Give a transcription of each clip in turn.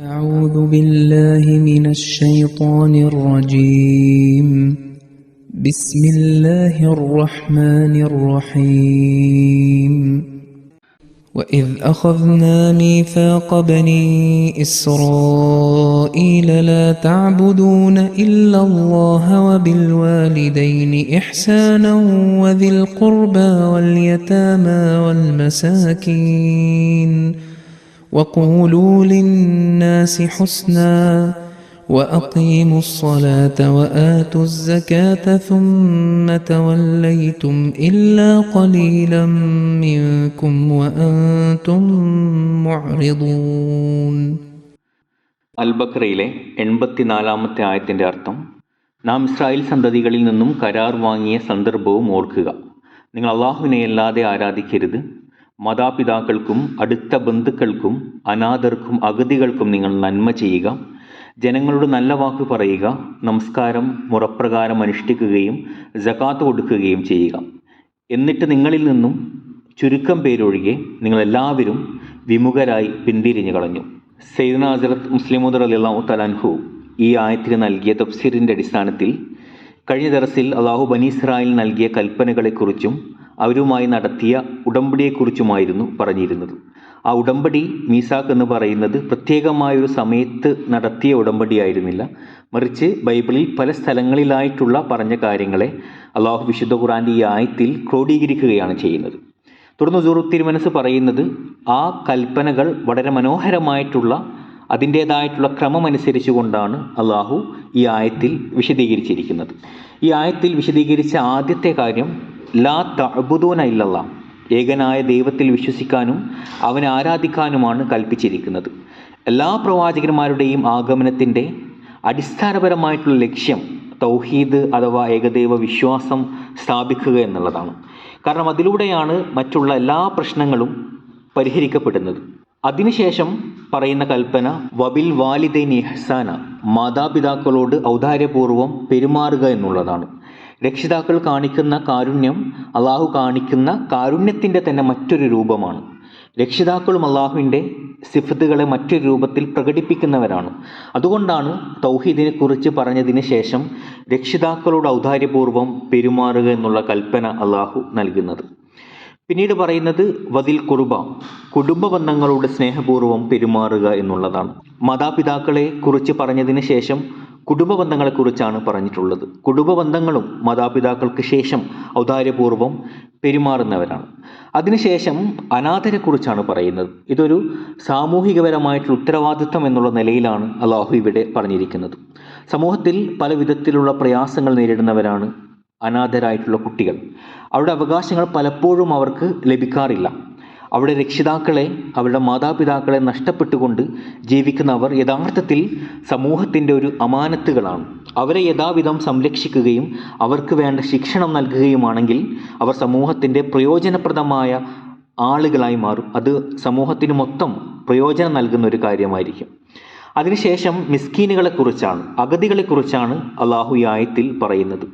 أعوذ بالله من الشيطان الرجيم. بسم الله الرحمن الرحيم. وإذ أخذنا ميثاق بني إسرائيل لا تعبدون إلا الله وبالوالدين إحسانا وذي القربى واليتامى والمساكين. وقولوا للناس حسنا وأقيموا الصلاة وآتوا الزكاة ثم توليتم إلا قليلا منكم وأنتم معرضون അൽബക്രയിലെ എൺപത്തിനാലാമത്തെ ആയത്തിൻ്റെ അർത്ഥം നാം ഇസ്രായേൽ സന്തതികളിൽ നിന്നും കരാർ വാങ്ങിയ സന്ദർഭവും ഓർക്കുക നിങ്ങൾ അള്ളാഹുവിനെ അല്ലാതെ ആരാധിക്കരുത് മാതാപിതാക്കൾക്കും അടുത്ത ബന്ധുക്കൾക്കും അനാഥർക്കും അഗതികൾക്കും നിങ്ങൾ നന്മ ചെയ്യുക. ജനങ്ങളോട് നല്ല വാക്ക് പറയുക. നമസ്കാരം മുറപ്രകാരം അനുഷ്ഠിക്കുകയും ജക്കാത്ത് കൊടുക്കുകയും ചെയ്യുക. എന്നിട്ട് നിങ്ങളിൽ നിന്നും ചുരുക്കം പേരൊഴികെ നിങ്ങളെല്ലാവരും വിമുഖരായി പിന്തിരിഞ്ഞു കളഞ്ഞു. സെയ്ദ് ഹസരത്ത് മുസ്ലിമുദർ അലിള്ളാഹു തലാൻഹു ഈ ആയത്തിന് നൽകിയ തഫ്സീറിന്റെ അടിസ്ഥാനത്തിൽ കഴിഞ്ഞ ദറസിൽ അള്ളാഹു ബനീസ്രായിൽ നൽകിയ കൽപ്പനകളെക്കുറിച്ചും അവരുമായി നടത്തിയ ഉടമ്പടിയെക്കുറിച്ചുമായിരുന്നു പറഞ്ഞിരുന്നത്. ആ ഉടമ്പടി മീസാക്ക് എന്ന് പറയുന്നത് പ്രത്യേകമായൊരു സമയത്ത് നടത്തിയ ഉടമ്പടിയായിരുന്നില്ല. മറിച്ച് ബൈബിളിൽ പല സ്ഥലങ്ങളിലായിട്ടുള്ള പറഞ്ഞ കാര്യങ്ങളെ അള്ളാഹു വിശുദ്ധ ഖുറാന്റെ ഈ ആയത്തിൽ ക്രോഡീകരിക്കുകയാണ് ചെയ്യുന്നത്. തുടർന്ന് സൂറു തിരുമനസ് പറയുന്നത് ആ കൽപ്പനകൾ വളരെ മനോഹരമായിട്ടുള്ള അതിന്റേതായിട്ടുള്ള ക്രമമനുസരിച്ച് കൊണ്ടാണ് അള്ളാഹു ഈ ആയത്തിൽ വിശദീകരിച്ചിരിക്കുന്നത്. ഈ ആയത്തിൽ വിശദീകരിച്ച ആദ്യത്തെ കാര്യം ലാ തഅബുദൂന ഇല്ലല്ല. ഏകനായ ദൈവത്തിൽ വിശ്വസിക്കാനും അവനെ ആരാധിക്കാനുമാണ് കൽപ്പിച്ചിരിക്കുന്നത്. എല്ലാ പ്രവാചകന്മാരുടെയും ആഗമനത്തിന്റെ അടിസ്ഥാനപരമായിട്ടുള്ള ലക്ഷ്യം തൗഹീദ് അഥവാ ഏകദൈവ വിശ്വാസം സ്ഥാപിക്കുക എന്നുള്ളതാണ്. കാരണം അതിലൂടെയാണ് മറ്റുള്ള എല്ലാ പ്രശ്നങ്ങളും പരിഹരിക്കപ്പെടുന്നത്. അതിനുശേഷം പറയുന്ന കൽപ്പന വബിൽ വാലിദൈൻ ഇഹ്സാന മാതാപിതാക്കളോട് ഔദാര്യപൂർവം പെരുമാറുക എന്നുള്ളതാണ്. രക്ഷിതാക്കൾ കാണിക്കുന്ന കാരുണ്യം അള്ളാഹു കാണിക്കുന്ന കാരുണ്യത്തിന്റെ തന്നെ മറ്റൊരു രൂപമാണ്. രക്ഷിതാക്കളും അള്ളാഹുവിന്റെ സിഫത്തുകളെ മറ്റൊരു രൂപത്തിൽ പ്രകടിപ്പിക്കുന്നവരാണ്. അതുകൊണ്ടാണ് തൗഹീദിനെ കുറിച്ച് പറഞ്ഞതിന് ശേഷം രക്ഷിതാക്കളോട് ഔദാര്യപൂർവം പെരുമാറുക എന്നുള്ള കൽപ്പന അള്ളാഹു നൽകുന്നത്. പിന്നീട് പറയുന്നത് വതിൽ കുറുബ കുടുംബ ബന്ധങ്ങളോട് സ്നേഹപൂർവം പെരുമാറുക എന്നുള്ളതാണ്. മാതാപിതാക്കളെ കുറിച്ച് പറഞ്ഞതിന് ശേഷം കുടുംബ ബന്ധങ്ങളെക്കുറിച്ചാണ് പറഞ്ഞിട്ടുള്ളത്. കുടുംബ ബന്ധങ്ങളും മാതാപിതാക്കൾക്ക് ശേഷം ഔദാര്യപൂർവം പെരുമാറുന്നവരാണ്. അതിനുശേഷം അനാഥരെക്കുറിച്ചാണ് പറയുന്നത്. ഇതൊരു സാമൂഹികപരമായിട്ടുള്ള ഉത്തരവാദിത്വം എന്നുള്ള നിലയിലാണ് അള്ളാഹു ഇവിടെ പറഞ്ഞിരിക്കുന്നത്. സമൂഹത്തിൽ പല വിധത്തിലുള്ള പ്രയാസങ്ങൾ നേരിടുന്നവരാണ് അനാഥരായിട്ടുള്ള കുട്ടികൾ. അവരുടെ അവകാശങ്ങൾ പലപ്പോഴും അവർക്ക് ലഭിക്കാറില്ല. അവരുടെ രക്ഷിതാക്കളെ അവരുടെ മാതാപിതാക്കളെ നഷ്ടപ്പെട്ടുകൊണ്ട് ജീവിക്കുന്നവർ യഥാർത്ഥത്തിൽ സമൂഹത്തിന്റെ ഒരു അമാനത്തുകളാണ്. അവരെ യഥാവിധം സംരക്ഷിക്കുകയും അവർക്ക് വേണ്ട ശിക്ഷണം നൽകുകയുമാണെങ്കിൽ അവർ സമൂഹത്തിന്റെ പ്രയോജനപ്രദമായ ആളുകളായി മാറും. അത് സമൂഹത്തിന് മൊത്തം പ്രയോജനം നൽകുന്ന ഒരു കാര്യമായിരിക്കും. അതിനുശേഷം മിസ്കീനുകളെക്കുറിച്ചാണ് അഗതികളെക്കുറിച്ചാണ് അള്ളാഹു ഈ പറയുന്നത്.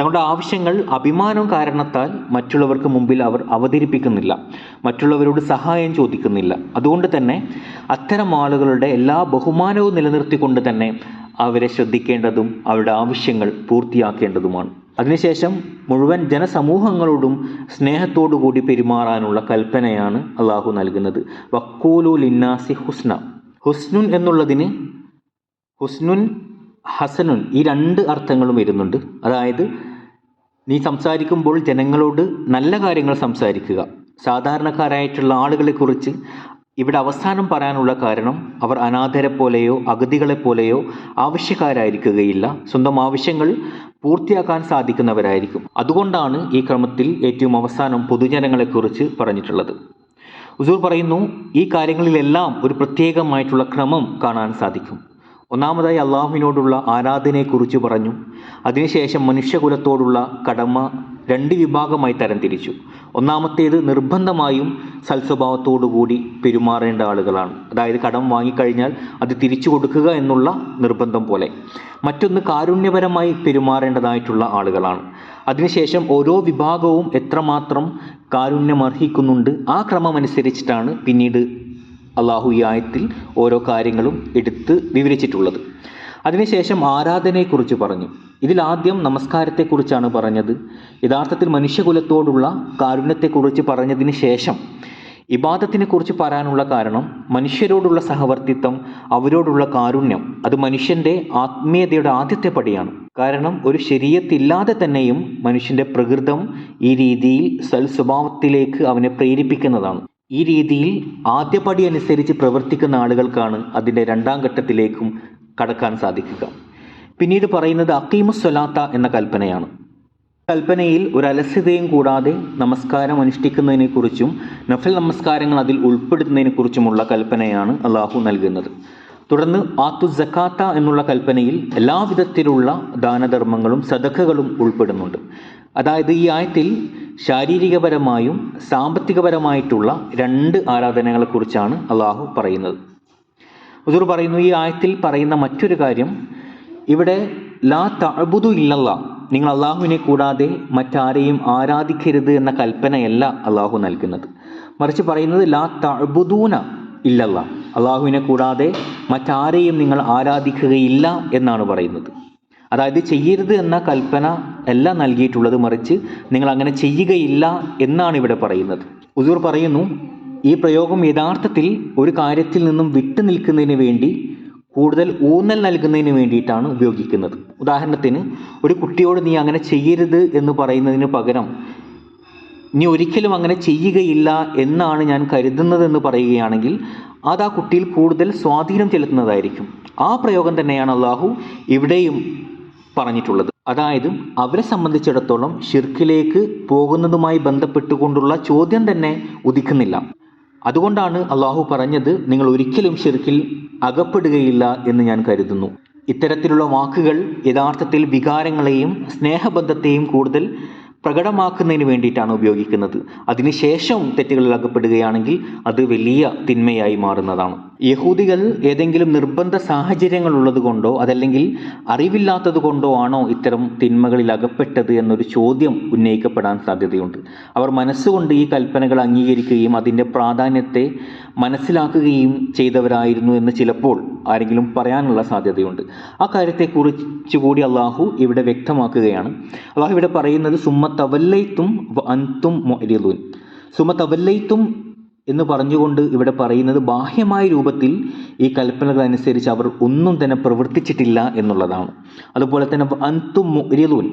തങ്ങളുടെ ആവശ്യങ്ങൾ അഭിമാനം കാരണത്താൽ മറ്റുള്ളവർക്ക് മുമ്പിൽ അവർ അവതരിപ്പിക്കുന്നില്ല. മറ്റുള്ളവരോട് സഹായം ചോദിക്കുന്നില്ല. അതുകൊണ്ട് തന്നെ അത്തരം ആളുകളുടെ എല്ലാ ബഹുമാനവും നിലനിർത്തിക്കൊണ്ട് തന്നെ അവരെ ശ്രദ്ധിക്കേണ്ടതും അവരുടെ ആവശ്യങ്ങൾ പൂർത്തിയാക്കേണ്ടതുമാണ്. അതിനുശേഷം മുഴുവൻ ജനസമൂഹങ്ങളോടും സ്നേഹത്തോടു കൂടി പെരുമാറാനുള്ള കൽപ്പനയാണ് അള്ളാഹു നൽകുന്നത്. വക്കൂലു ലിന്നാസി ഹുസ്ന. ഹുസ്നുൻ എന്നുള്ളതിന് ഹുസ്നുൻ ഹസനുൻ ഈ രണ്ട് അർത്ഥങ്ങളും വരുന്നുണ്ട്. അതായത് നീ സംസാരിക്കുമ്പോൾ ജനങ്ങളോട് നല്ല കാര്യങ്ങൾ സംസാരിക്കുക. സാധാരണക്കാരായിട്ടുള്ള ആളുകളെക്കുറിച്ച് ഇവിടെ അവസാനം പറയാനുള്ള കാരണം അവർ അനാഥരെ പോലെയോ അഗതികളെ പോലെയോ ആവശ്യക്കാരായിരിക്കുകയില്ല. സ്വന്തം ആവശ്യങ്ങൾ പൂർത്തിയാക്കാൻ സാധിക്കുന്നവരായിരിക്കും. അതുകൊണ്ടാണ് ഈ ക്രമത്തിൽ ഏറ്റവും അവസാനം പൊതുജനങ്ങളെക്കുറിച്ച് പറഞ്ഞിട്ടുള്ളത്. ഉസൂർ പറയുന്നു ഈ കാര്യങ്ങളിലെല്ലാം ഒരു പ്രത്യേകമായിട്ടുള്ള ക്രമം കാണാൻ സാധിക്കും. ഒന്നാമതായി അള്ളാഹുവിനോടുള്ള ആരാധനയെക്കുറിച്ച് പറഞ്ഞു. അതിനുശേഷം മനുഷ്യകുലത്തോടുള്ള കടമ രണ്ട് വിഭാഗമായി തരംതിരിച്ചു. ഒന്നാമത്തേത് നിർബന്ധമായും സൽസ്വഭാവത്തോടുകൂടി പെരുമാറേണ്ട ആളുകളാണ്. അതായത് കടം വാങ്ങിക്കഴിഞ്ഞാൽ അത് തിരിച്ചു കൊടുക്കുക എന്നുള്ള നിർബന്ധം പോലെ. മറ്റൊന്ന് കാരുണ്യപരമായി പെരുമാറേണ്ടതായിട്ടുള്ള ആളുകളാണ്. അതിനുശേഷം ഓരോ വിഭാഗവും എത്രമാത്രം കാരുണ്യം അർഹിക്കുന്നുണ്ട് ആ ക്രമമനുസരിച്ചിട്ടാണ് പിന്നീട് അള്ളാഹു ഈ ആയത്തിൽ ഓരോ കാര്യങ്ങളും എടുത്ത് വിവരിച്ചിട്ടുള്ളത്. അതിനുശേഷം ആരാധനയെക്കുറിച്ച് പറഞ്ഞു. ഇതിൽ ആദ്യം നമസ്കാരത്തെക്കുറിച്ചാണ് പറഞ്ഞത്. യഥാർത്ഥത്തിൽ മനുഷ്യകുലത്തോടുള്ള കാരുണ്യത്തെക്കുറിച്ച് പറഞ്ഞതിന് ശേഷം ഇബാദത്തിനെ കുറിച്ച് പറയാനുള്ള കാരണം മനുഷ്യരോടുള്ള സഹവർത്തിത്വം അവരോടുള്ള കാരുണ്യം അത് മനുഷ്യന്റെ ആത്മീയതയുടെ ആദ്യത്തെ പടിയാണ്. കാരണം ഒരു ശരീരത്തില്ലാതെ തന്നെയും മനുഷ്യന്റെ പ്രകൃതം ഈ രീതിയിൽ സൽസ്വഭാവത്തിലേക്ക് അവനെ പ്രേരിപ്പിക്കുന്നതാണ്. ഈ രീതിയിൽ ആദ്യപടി അനുസരിച്ച് പ്രവർത്തിക്കുന്ന ആളുകൾക്കാണ് അതിന്റെ രണ്ടാം ഘട്ടത്തിലേക്കും കടക്കാൻ സാധിക്കുക. പിന്നീട് പറയുന്നത് അക്കീമുസ്വലാത്ത എന്ന കൽപ്പനയാണ്. കൽപ്പനയിൽ ഒരു അലസ്യതയും കൂടാതെ നമസ്കാരം അനുഷ്ഠിക്കുന്നതിനെക്കുറിച്ചും നഫൽ നമസ്കാരങ്ങൾ അതിൽ ഉൾപ്പെടുത്തുന്നതിനെക്കുറിച്ചുമുള്ള കൽപ്പനയാണ് അള്ളാഹു നൽകുന്നത്. തുടർന്ന് ആത്തു ജക്കാത്ത എന്നുള്ള കൽപ്പനയിൽ എല്ലാവിധത്തിലുള്ള ദാനധർമ്മങ്ങളും സദഖകളും ഉൾപ്പെടുന്നുണ്ട്. അതായത് ഈ ആയത്തിൽ ശാരീരികപരമായും സാമ്പത്തികപരമായിട്ടുള്ള രണ്ട് ആരാധനകളെക്കുറിച്ചാണ് അള്ളാഹു പറയുന്നത്. ഹുസൂർ പറയുന്നു ഈ ആയത്തിൽ പറയുന്ന മറ്റൊരു കാര്യം ഇവിടെ ലാ തഅബുദു ഇല്ലല്ല നിങ്ങൾ അള്ളാഹുവിനെ കൂടാതെ മറ്റാരെയും ആരാധിക്കരുത് എന്ന കൽപ്പനയല്ല അള്ളാഹു നൽകുന്നത്. മറിച്ച് പറയുന്നത് ലാ തഅബുദൂന ഇല്ലല്ല അള്ളാഹുവിനെ കൂടാതെ മറ്റാരെയും നിങ്ങൾ ആരാധിക്കുകയില്ല എന്നാണ് പറയുന്നത്. അതായത് ചെയ്യരുത് എന്ന കൽപ്പന അല്ല നൽകിയിട്ടുള്ളത് മറിച്ച് നിങ്ങൾ അങ്ങനെ ചെയ്യുകയില്ല എന്നാണ് ഇവിടെ പറയുന്നത്. ഉസൂർ പറയുന്നു ഈ പ്രയോഗം യഥാർത്ഥത്തിൽ ഒരു കാര്യത്തിൽ നിന്നും വിട്ടു നിൽക്കുന്നതിന് വേണ്ടി കൂടുതൽ ഊന്നൽ നൽകുന്നതിന് വേണ്ടിയിട്ടാണ് ഉപയോഗിക്കുന്നത്. ഉദാഹരണത്തിന് ഒരു കുട്ടിയോട് നീ അങ്ങനെ ചെയ്യരുത് എന്ന് പറയുന്നതിന് പകരം നീ ഒരിക്കലും അങ്ങനെ ചെയ്യുകയില്ല എന്നാണ് ഞാൻ കരുതുന്നതെന്ന് പറയുകയാണെങ്കിൽ അത് ആ കുട്ടിയിൽ കൂടുതൽ സ്വാധീനം ചെലുത്തുന്നതായിരിക്കും. ആ പ്രയോഗം തന്നെയാണ് അള്ളാഹു ഇവിടെയും പറഞ്ഞിട്ടുള്ളത്. അതായത് അവരെ സംബന്ധിച്ചിടത്തോളം ഷിർക്കിലേക്ക് പോകുന്നതുമായി ബന്ധപ്പെട്ടുകൊണ്ടുള്ള ചോദ്യം തന്നെ ഉദിക്കുന്നില്ല. അതുകൊണ്ടാണ് അള്ളാഹു പറഞ്ഞത് നിങ്ങൾ ഒരിക്കലും ഷിർക്കിൽ അകപ്പെടുകയില്ല എന്ന് ഞാൻ കരുതുന്നു. ഇത്തരത്തിലുള്ള വാക്കുകൾ യഥാർത്ഥത്തിൽ വികാരങ്ങളെയും സ്നേഹബന്ധത്തെയും കൂടുതൽ പ്രകടമാക്കുന്നതിന് വേണ്ടിയിട്ടാണ് ഉപയോഗിക്കുന്നത്. അതിനുശേഷം തെറ്റുകളിൽ അകപ്പെടുകയാണെങ്കിൽ അത് വലിയ തിന്മയായി മാറുന്നതാണ്. യഹൂദികൾ ഏതെങ്കിലും നിർബന്ധ സാഹചര്യങ്ങൾ ഉള്ളതുകൊണ്ടോ അതല്ലെങ്കിൽ അറിവില്ലാത്തത് കൊണ്ടോ ആണോ ഇത്തരം തിന്മകളിൽ അകപ്പെട്ടത് എന്നൊരു ചോദ്യം ഉന്നയിക്കപ്പെടാൻ സാധ്യതയുണ്ട്. അവർ മനസ്സുകൊണ്ട് ഈ കൽപ്പനകൾ അംഗീകരിക്കുകയും അതിന്റെ പ്രാധാന്യത്തെ മനസ്സിലാക്കുകയും ചെയ്തവരായിരുന്നു എന്ന് ചിലപ്പോൾ ആരെങ്കിലും പറയാനുള്ള സാധ്യതയുണ്ട്. ആ കാര്യത്തെക്കുറിച്ച് കൂടി അള്ളാഹു ഇവിടെ വ്യക്തമാക്കുകയാണ്. അള്ളാഹു ഇവിടെ പറയുന്നത് സുമ്മത്തവല്ലൈത്തും അൻതും സുമ സുമത്തവല്ലൈത്തും എന്ന് പറഞ്ഞുകൊണ്ട് ഇവിടെ പറയുന്നത് ബാഹ്യമായ രൂപത്തിൽ ഈ കൽപ്പനകൾ അനുസരിച്ച് അവർ ഒന്നും തന്നെ പ്രവർത്തിച്ചിട്ടില്ല എന്നുള്ളതാണ്. അതുപോലെ തന്നെ അന്തും മുരിലൂൻ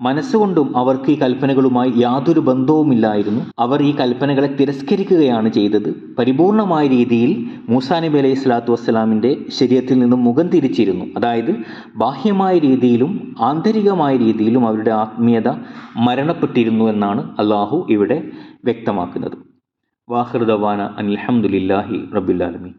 മനസ്സുകൊണ്ടും അവർക്ക് ഈ കൽപ്പനകളുമായി യാതൊരു ബന്ധവുമില്ലായിരുന്നു. അവർ ഈ കൽപ്പനകളെ തിരസ്കരിക്കുകയാണ് ചെയ്തത്. പരിപൂർണമായ രീതിയിൽ മൂസാ നബി അലൈഹി സ്വലാത്തു വസ്സലാമിന്റെ ശരീരത്തിൽ നിന്നും മുഖം തിരിച്ചിരുന്നു. അതായത് ബാഹ്യമായ രീതിയിലും ആന്തരികമായ രീതിയിലും അവരുടെ ആത്മീയത മരണപ്പെട്ടിരുന്നു എന്നാണ് അള്ളാഹു ഇവിടെ വ്യക്തമാക്കുന്നത്. വാഹൃദവാന അനിൽഹമുല്ലാഹി റബുല്ലാലമി